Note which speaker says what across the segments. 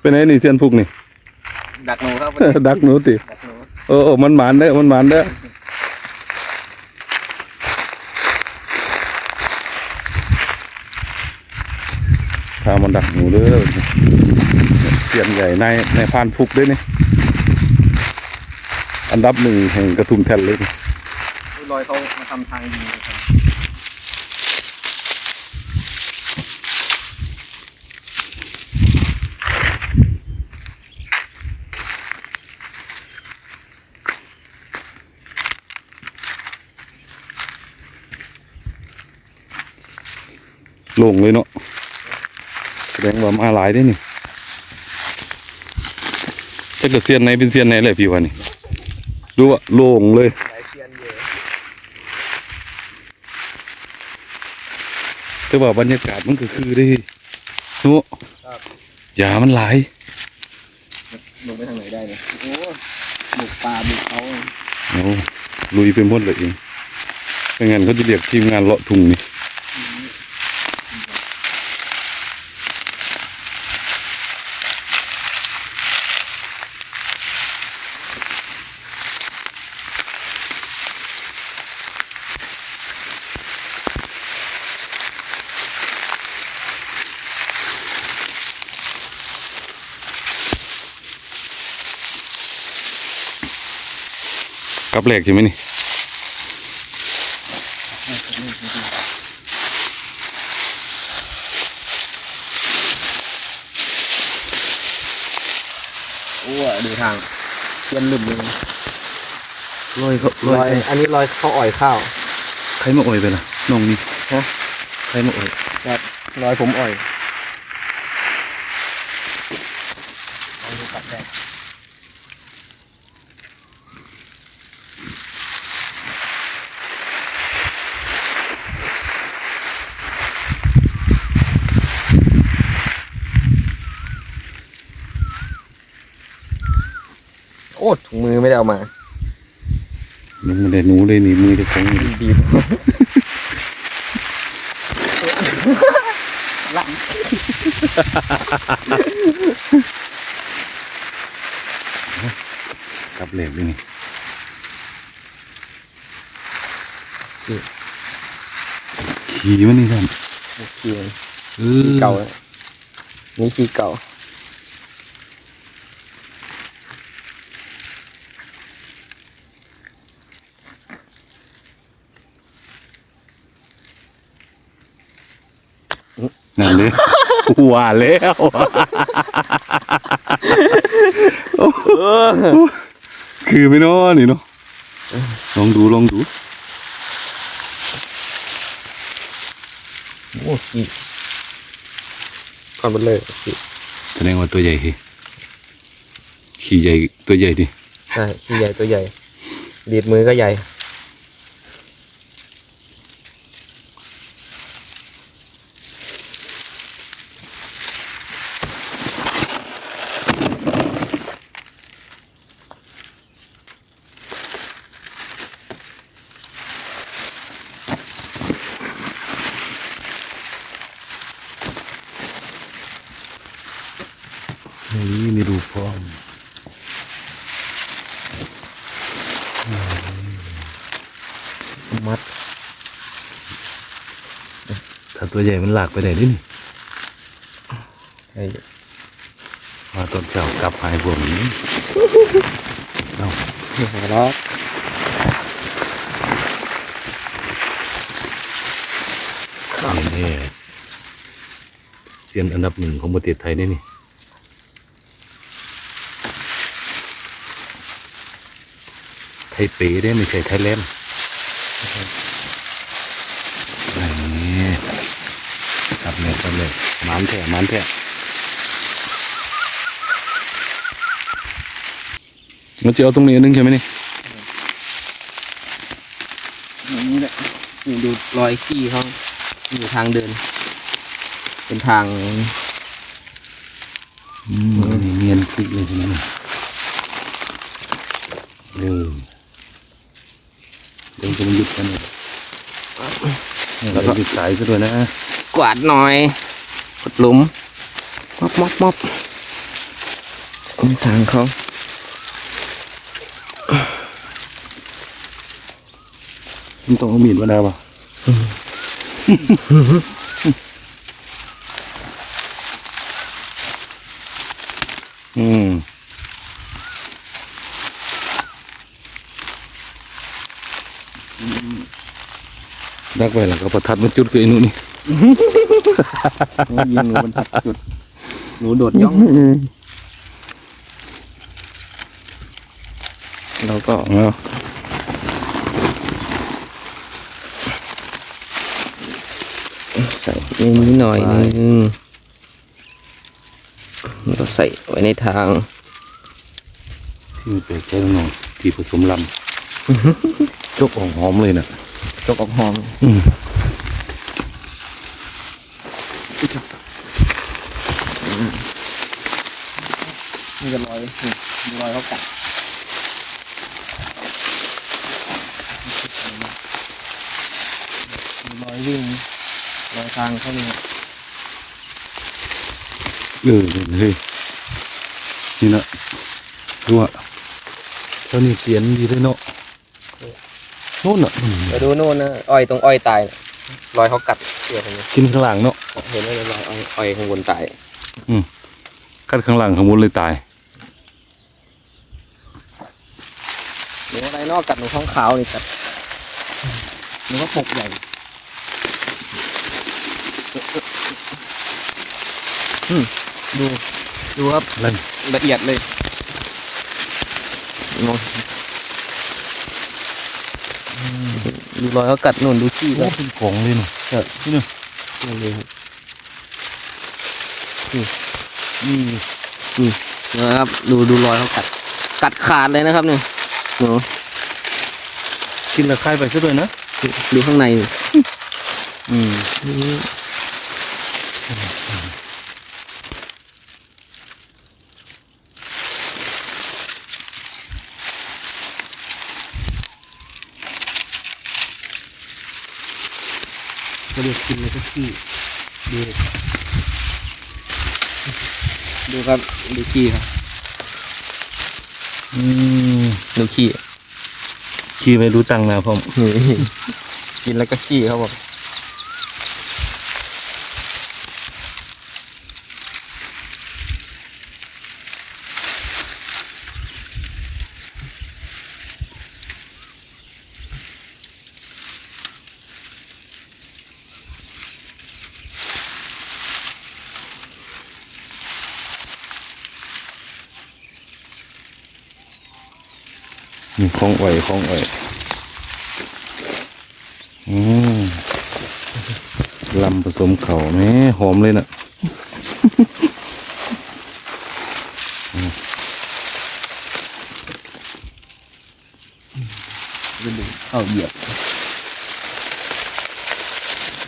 Speaker 1: เป็นไงนี่เซียนฟุกนี่
Speaker 2: ดักหนูครับ
Speaker 1: ดักหนูติ
Speaker 2: ดักหนู
Speaker 1: เออเออมันหมานเด้อมันหมานเด้อพามันดักหนูเด้อเสียนใหญ่ในในพานฟุกด้วยนี่ อันดับหนึ่งแห่งกระทุมแทนเลยนี่
Speaker 2: รอยเขามาทำทางยิงครับ
Speaker 1: โล่งเลยเนาะแสดงว่ามาหลายได้นี่ถ้าเกิดเซียนไหนเป็นเซียนไหนเลยพี่วะนี่ดูว่าโล่งเลย
Speaker 2: สายเทียนเยอะ
Speaker 1: แต่ว่าบรรยากาศมันก็คือได้นุยามันหลาย
Speaker 2: ลงไปทางไหนได้เนี่ยโอ้บุกป่าบุกเขา
Speaker 1: เอาลุยไปหมดเลยเองไม่งั้นเขาจะเรียกทีมงานเลาะทุ่งนี่ กับแหลกใช่ไหมนี่
Speaker 2: โอ้ดูทางเทียนหลุมเลย
Speaker 1: ลอยเขา
Speaker 2: รอยอันนี้รอยเขาอ่อยข้าว
Speaker 1: ใครมาอ่อยไปล่ะน้องนี่
Speaker 2: ฮะ
Speaker 1: ใครมาอ่อย
Speaker 2: ครับรอยผมอ่อยเอาดูตัดแดงโอ้ถุงมือ ไม่ได้เอามา
Speaker 1: ยังไม่ได้หนูเลยนี่มือจะคง
Speaker 2: บีบหลัง
Speaker 1: กับแหลกด้วยนี่ขี่มันนี่ท่าน
Speaker 2: เขียน
Speaker 1: เออ
Speaker 2: เก่าแล้วนี่ขี้เก่า
Speaker 1: นั่นเลยว่าแล้วคือไม่น้อนี่เนาะลองดูลองดู
Speaker 2: โอ้ขี้ก่อนไปเลยขี้
Speaker 1: แสดงว่าตัวใหญ่สิขี่ใหญ่ตัวใหญ่ดิ
Speaker 2: ใช่ขี้ใหญ่ตัวใหญ่ดีดมือก็ใหญ่
Speaker 1: นี่มีรูปพร้อม
Speaker 2: มัด
Speaker 1: ถ้าตัวใหญ่มันหลากไปไหนดินี่
Speaker 2: ไอ้
Speaker 1: มาตอนเช้ากลับหายพวกนี้เอา
Speaker 2: หัวล้อ
Speaker 1: นี่นี่เซียนอันดับหนึ่งของประเทศไทยนี่นี่ ไทยเป๋ได้ไม่ใช่ไทยแลนด์นี่กลับเลยกลับเลยหมันแท้หมันแท้เราจะเอาตรงนี้อันนึงใช่ไหมนี่
Speaker 2: อย่างนี้แหละนี่ดูรอยขี้เขาอยู่ทางเดิน เป็นทาง
Speaker 1: อืมนี่เนียนซิกเลยใช่ไหมนี่ เออเดี๋ยวจะมาหยุดกันเลยแล้วก็หยุดสายซะด้วยนะ
Speaker 2: กวาดหน่อยขุดหลุมม็อบม็อบม็อบนี่ทางเขา
Speaker 1: มันต้องเอามีดมาได้ปะอืม ดักไว้แล้วก็ประทัดมันจุดกับไอ้หนูนี่
Speaker 2: ยิงหนูบนจุดหนูโดดย่อง เราก็
Speaker 1: เอาะ
Speaker 2: ใส่ในนี้หน่อยนึงแล้วก็ใส่ไว้ในทาง
Speaker 1: ที่มีแปลกใจน้องที่ผสมลำ จกออกหอมเลยน่ะ
Speaker 2: จกออกหอม
Speaker 1: อืม
Speaker 2: นี่จะลอยนี่ลอยเขากัดลอยวิ่งลอยทางเขาเลย
Speaker 1: เออเฮ้ยนี่นะดูอะเท่านี้เสียนดีเลยเนาะโน่นอะอืม
Speaker 2: ไปดูโน่นนะอ้อยตรงอ้อยตายน่ะรอยเขากัดเสือตรงนี้
Speaker 1: กินข้างหลังเนาะ
Speaker 2: เห็นไหมรอยอ้อยอ้อยข้างบนตาย
Speaker 1: กัดข้างหลังข้างบนเลยตาย
Speaker 2: หนูอะไรนอกกัดหนูท้องขาวนี่กัดหนูก็ปกใหญ่อืมดูดูครับ
Speaker 1: อะไร
Speaker 2: ละเอียดเลยมอง ดูรอยเขากัดนู่นดูขี้
Speaker 1: โอ้
Speaker 2: ก็
Speaker 1: เป็นของเลยเนาะ
Speaker 2: ครับ
Speaker 1: นี่เนาะ
Speaker 2: นั่นเลยครับ
Speaker 1: นี่
Speaker 2: นะครับ ดูดูรอยเขากัด กัดขาดเลยนะครับเนี่ยหนู
Speaker 1: กินและคายไปซะด้วยนะ
Speaker 2: ดูข้างในดิ
Speaker 1: อืม
Speaker 2: ก็เรียกกินเลยก็ขี้ดูดูครับดูขี้ครับ
Speaker 1: อืม
Speaker 2: ดูขี้
Speaker 1: ขี่ไปรู้ตังค์นะพ่อม
Speaker 2: นี่กินแล้วก็ขี้เขาบอก
Speaker 1: นี่ของอ่อยของอ่อยอืมลำผสมเขาแม่หอมเลยน่ะ
Speaker 2: เข้าเหยียบ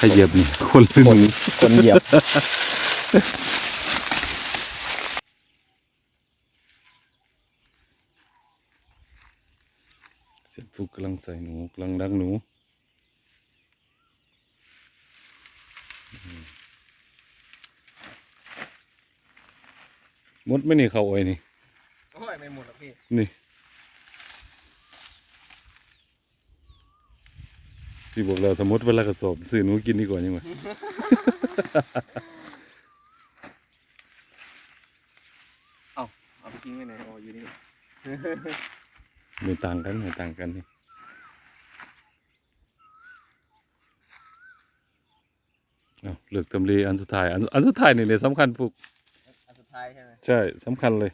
Speaker 1: ขยับนี่คนละหนึ่ง
Speaker 2: คนเหยียบ
Speaker 1: เสียนฟุกกำลังใส่หนูกำลังดักหนูอืมหมดไหม่นี่เขาอ่อยนี่
Speaker 2: โอ้ยไม่หมดหรอกพี่
Speaker 1: นี่ที่บอกแล้วสมมติเวลากระสอบซื้อหนูกินดีกว่ายังไง
Speaker 2: เอาไปทิ้งไว้ไหนอ๋ออยู่นี่
Speaker 1: ไม่ต่างกันไม่ต่างกันนี่ เอาเลือกตำเลอันสุดท้าย อันอันสุดท้ายนี่เนี่ยสำคัญฟุก
Speaker 2: อันสุดท้ายใช่ไหม
Speaker 1: ใช่สำคัญเลย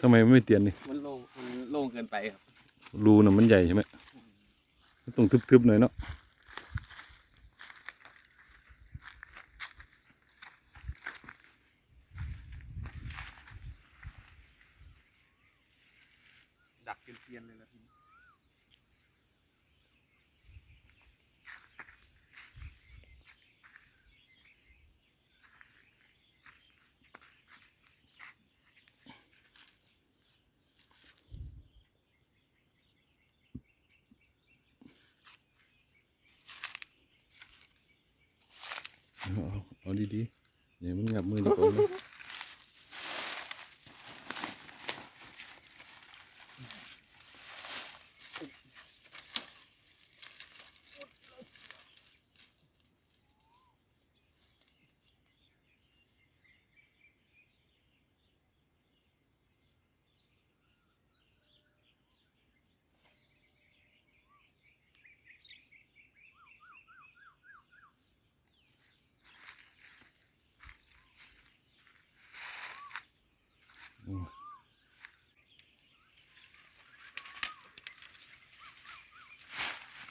Speaker 1: ทำไมไม่เตียนนี่
Speaker 2: มันโล่งมันโล่งเกินไปครับ
Speaker 1: รูน่ะมันใหญ่ใช่ไหม ต้องทึบๆหน่อยเนาะ
Speaker 2: รียนเลยละทีนี้เอา
Speaker 1: ดีๆเดี๋ยวมึงงับมือดีกว่า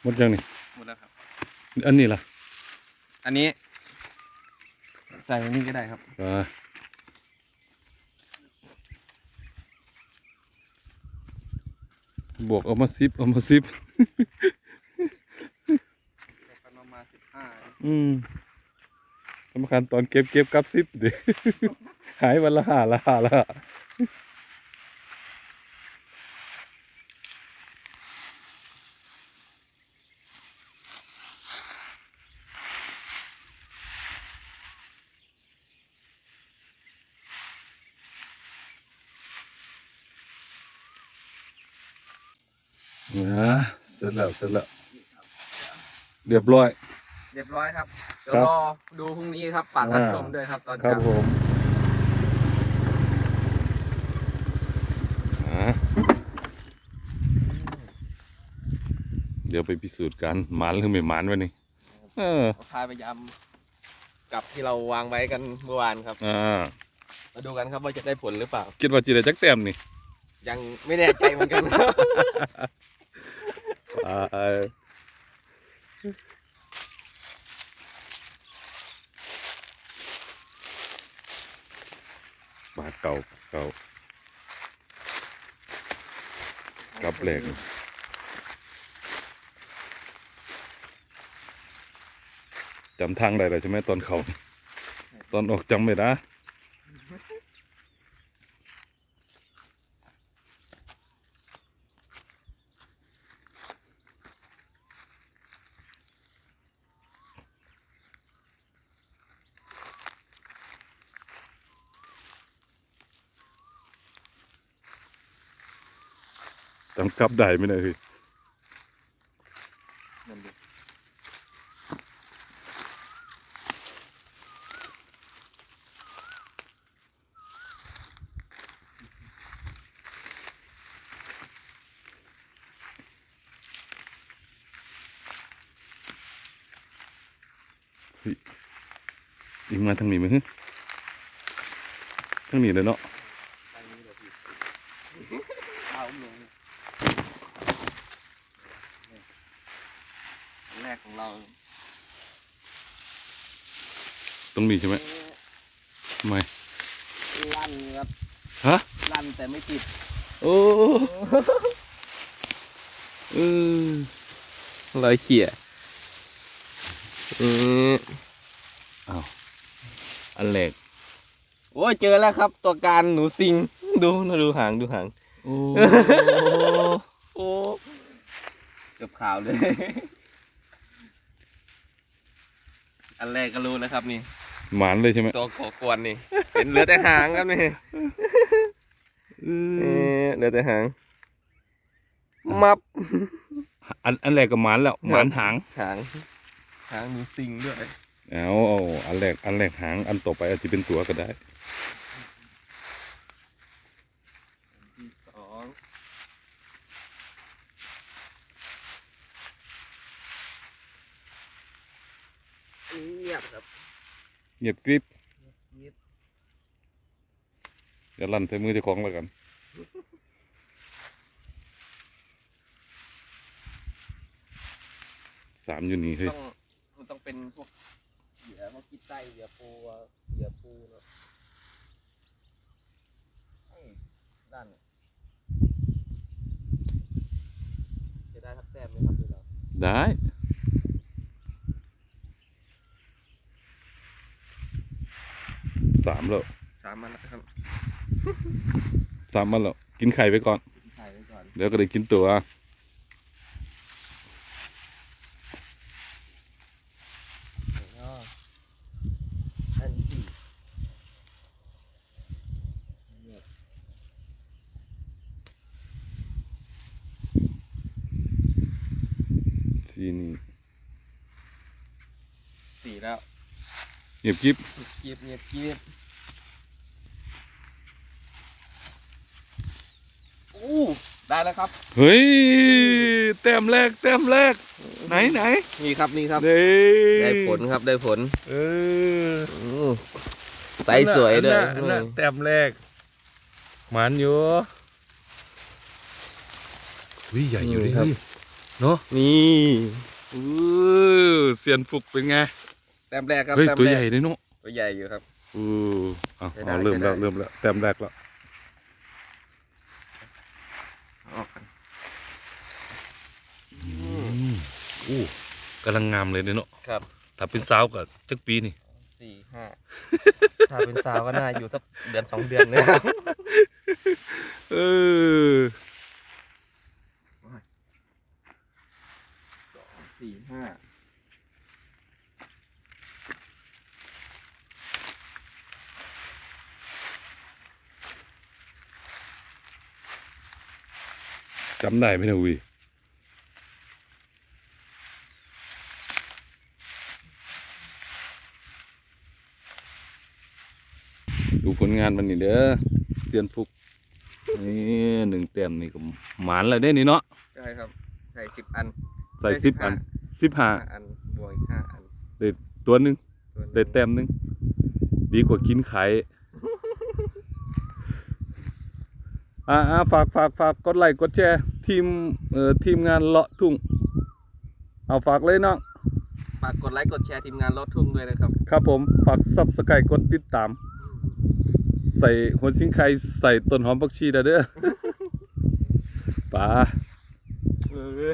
Speaker 1: หมดยังนี่
Speaker 2: หมดแล้วครับ
Speaker 1: อันนี้ล่ะ
Speaker 2: อันนี้ใส่อันนี้ก็ได้ครับ
Speaker 1: อ่าบวกเอามาซิปเอามาซิป
Speaker 2: ประมาณสิบห้า
Speaker 1: อืมสำคัญตอนเก็บเก็บกับซิปดิหายวันละห้าละห้าละ นะเสร็จแล้วเสร็จแล้วเรียบร้อย
Speaker 2: เรียบร้อยครับเดี๋ยว
Speaker 1: ครับ
Speaker 2: รอดูพรุ่งนี้ครับฝากรับชมด้วยครับตอน
Speaker 1: ครับ
Speaker 2: เช้า
Speaker 1: ผมอ่าเดี๋ยวไปพิสูจน์กันหมานหรือไม่หมานวะนี่เออ
Speaker 2: เอาพายพยายามกลับที่เราวางไว้กันเมื่อวานครับ
Speaker 1: อ่า
Speaker 2: มาดูกันครับว่าจะได้ผลหรือเปล่า
Speaker 1: คิดว่าจีได้จักแต้มนี่
Speaker 2: ยังไม่แน่ใจเหมือนกัน
Speaker 1: อ่าปลาเก่าเก่ากับแหลกจำทางได้เลยใช่ไหมตอนเขาตอนออกจำไม่ได้ำกลับได้ไหมเนี่ยพี่ยิงมาทางนี้มั้ยทางนี้เลยเนาะ
Speaker 2: เอาลงอันแรกของเรา
Speaker 1: ตรงนี้ใช่ไหมทำไม
Speaker 2: ลั่นครับ
Speaker 1: ฮะ
Speaker 2: ลั่นแต่ไม่ติด
Speaker 1: โอ้เออ
Speaker 2: รอยเขี่ยอืม
Speaker 1: อ้าวอันแรก
Speaker 2: โอ้ยเจอแล้วครับ ตัวการหนูซิง ดูนะดูหางดูหาง
Speaker 1: โอ้
Speaker 2: โอ้เกือบข่าวเลย อันแรกก็รู้แล้วครับนี่
Speaker 1: หมานเลยใช่ไหม
Speaker 2: ตัวขอกวนนี่เห็นเหลือแต่หางครับนี่เออเหลือแต่หาง มับ
Speaker 1: อันอันแรกก็หมานแล้วหมานหาง
Speaker 2: หาง หางหนูซิงด้วย
Speaker 1: เอาเอาอันแรกอันแรกหาง อันต่อไปอาจจะเป็นตัวก็ได้
Speaker 2: ที่สองอันนี้เงียบครับ
Speaker 1: เงียบกริบ
Speaker 2: เงียบ
Speaker 1: อย่าลั่นใส่มือเจ้าของแล้วกันสามอยู่นี่เฮ้ย
Speaker 2: ต้องมันต้องเป็นพวกเหยื่อพวกกีไต้เหยื่อปูอะเหยื่อปูเนาะเอ้ยด้านจะได้ทับแต้มไหมครับดูเรา
Speaker 1: ได้ามแล้ว
Speaker 2: สามมันแล้วครับ
Speaker 1: สามมันแล้วกินไข่ไปก่อน
Speaker 2: ใส่ไว้ก่อน
Speaker 1: เดี๋ยวก็ได้กินตัว
Speaker 2: อัน
Speaker 1: สี่นี่
Speaker 2: สี่แล้ว
Speaker 1: เงียบกริบ
Speaker 2: เงียบเงีบเงีบ ได้แล้วครับ
Speaker 1: เฮ้ยแต้มแรกแต้มแรก ไหนไหน
Speaker 2: นี่ครับนี่ครับ
Speaker 1: เด้
Speaker 2: ได้ผลครับได้ผล
Speaker 1: เออ
Speaker 2: อู้ใสสวยเลย
Speaker 1: อันน่ะอันน่ะแต้มแรกหมันอยู่วิใหญ่อยู่ดิ
Speaker 2: ครับ
Speaker 1: เฮ้ยเนาะ
Speaker 2: นี่
Speaker 1: เออเสียนฟุกเป็นไง
Speaker 2: แต้มแรกครับ
Speaker 1: เฮ้ย
Speaker 2: แต้ม
Speaker 1: ตัว
Speaker 2: แร
Speaker 1: ใหญ่
Speaker 2: ก
Speaker 1: เลยเนาะ
Speaker 2: ตัวใหญ่อยู่ครับ
Speaker 1: เออเอา
Speaker 2: ใช้ได้
Speaker 1: เอาเริ่ม
Speaker 2: ใช้ได้
Speaker 1: แล้วเริ่มแล้วแต้มแรกแล้ว
Speaker 2: ออกกัน
Speaker 1: อืม อู้กำลังงามเลยเนาะ
Speaker 2: ครับ
Speaker 1: ถ้าเป็นสาวกับจักปีนี่
Speaker 2: สี่ห้าถ้าเป็นสาวก็น่าอยู่สักเดือนสองเดือนเนี่ย
Speaker 1: เออ
Speaker 2: สี่ห้า
Speaker 1: จำได้ไหมนะวี ดูผลงานมันนี่เด้อเตียนฟุกนี่หนึ่งเต็มนี่ก็หมานเลยได้นี่เนาะ
Speaker 2: ใช่ครับ ใส่สิบอัน
Speaker 1: ใส่
Speaker 2: ได้
Speaker 1: สิบ
Speaker 2: 15
Speaker 1: อันสิบห้า
Speaker 2: ห้าอันบวกอีกห้าอัน
Speaker 1: ได้ตัวหนึ่ง
Speaker 2: ตัวหนึ่ง
Speaker 1: ได้แต้มหนึ่งดีกว่ากินไข่อ่าอ่าฝากฝากฝากกดไลค์กดแชร์ทีมเอ่อทีมงานเลาะทุ่งเอาฝากเลยเนาะ
Speaker 2: ฝากกดไลค์กดแชร์ทีมงานรถทุ่งด้วยนะครับ
Speaker 1: ครับผมฝากซับสไครต์กดติดตาม ใส่หัวสิงไข่ใส่ต้นหอมผักชีเด้อเด้อป่า
Speaker 2: เออ